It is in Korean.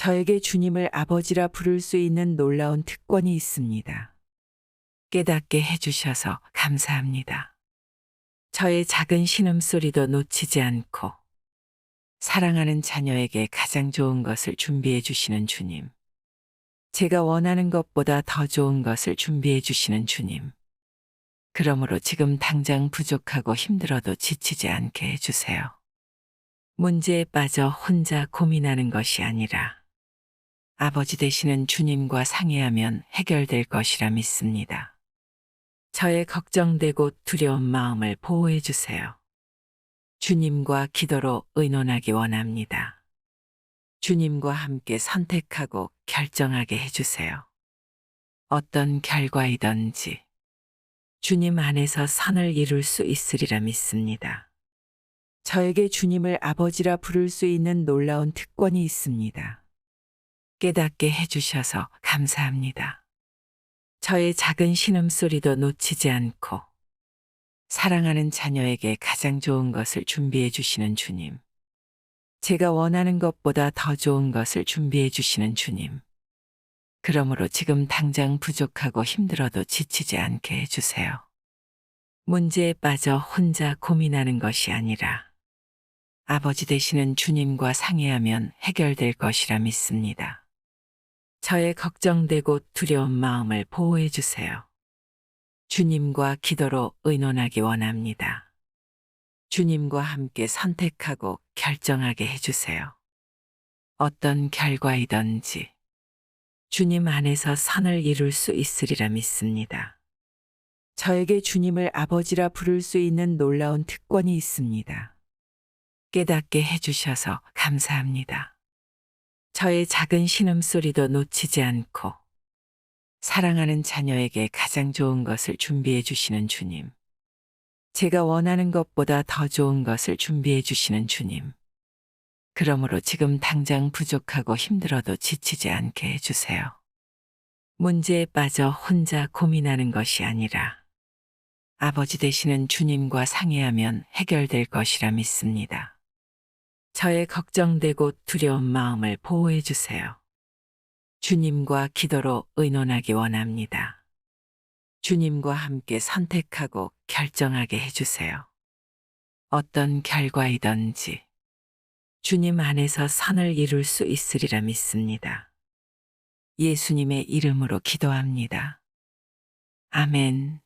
저에게 주님을 아버지라 부를 수 있는 놀라운 특권이 있습니다. 깨닫게 해주셔서 감사합니다. 저의 작은 신음소리도 놓치지 않고 사랑하는 자녀에게 가장 좋은 것을 준비해 주시는 주님. 제가 원하는 것보다 더 좋은 것을 준비해 주시는 주님. 그러므로 지금 당장 부족하고 힘들어도 지치지 않게 해주세요. 문제에 빠져 혼자 고민하는 것이 아니라 아버지 되시는 주님과 상의하면 해결될 것이라 믿습니다. 저의 걱정되고 두려운 마음을 보호해 주세요. 주님과 기도로 의논하기 원합니다. 주님과 함께 선택하고 결정하게 해주세요. 어떤 결과이든지 주님 안에서 선을 이룰 수 있으리라 믿습니다. 저에게 주님을 아버지라 부를 수 있는 놀라운 특권이 있습니다. 깨닫게 해주셔서 감사합니다. 저의 작은 신음소리도 놓치지 않고 사랑하는 자녀에게 가장 좋은 것을 준비해 주시는 주님. 제가 원하는 것보다 더 좋은 것을 준비해 주시는 주님. 그러므로 지금 당장 부족하고 힘들어도 지치지 않게 해주세요. 문제에 빠져 혼자 고민하는 것이 아니라 아버지 되시는 주님과 상의하면 해결될 것이라 믿습니다. 저의 걱정되고 두려운 마음을 보호해 주세요. 주님과 기도로 의논하기 원합니다. 주님과 함께 선택하고 결정하게 해주세요. 어떤 결과이든지 주님 안에서 선을 이룰 수 있으리라 믿습니다. 저에게 주님을 아버지라 부를 수 있는 놀라운 특권이 있습니다. 깨닫게 해주셔서 감사합니다. 저의 작은 신음소리도 놓치지 않고 사랑하는 자녀에게 가장 좋은 것을 준비해 주시는 주님. 제가 원하는 것보다 더 좋은 것을 준비해 주시는 주님. 그러므로 지금 당장 부족하고 힘들어도 지치지 않게 해주세요. 문제에 빠져 혼자 고민하는 것이 아니라 아버지 되시는 주님과 상의하면 해결될 것이라 믿습니다. 저의 걱정되고 두려운 마음을 보호해 주세요. 주님과 기도로 의논하기 원합니다. 주님과 함께 선택하고 결정하게 해주세요. 어떤 결과이든지 주님 안에서 선을 이룰 수 있으리라 믿습니다. 예수님의 이름으로 기도합니다. 아멘.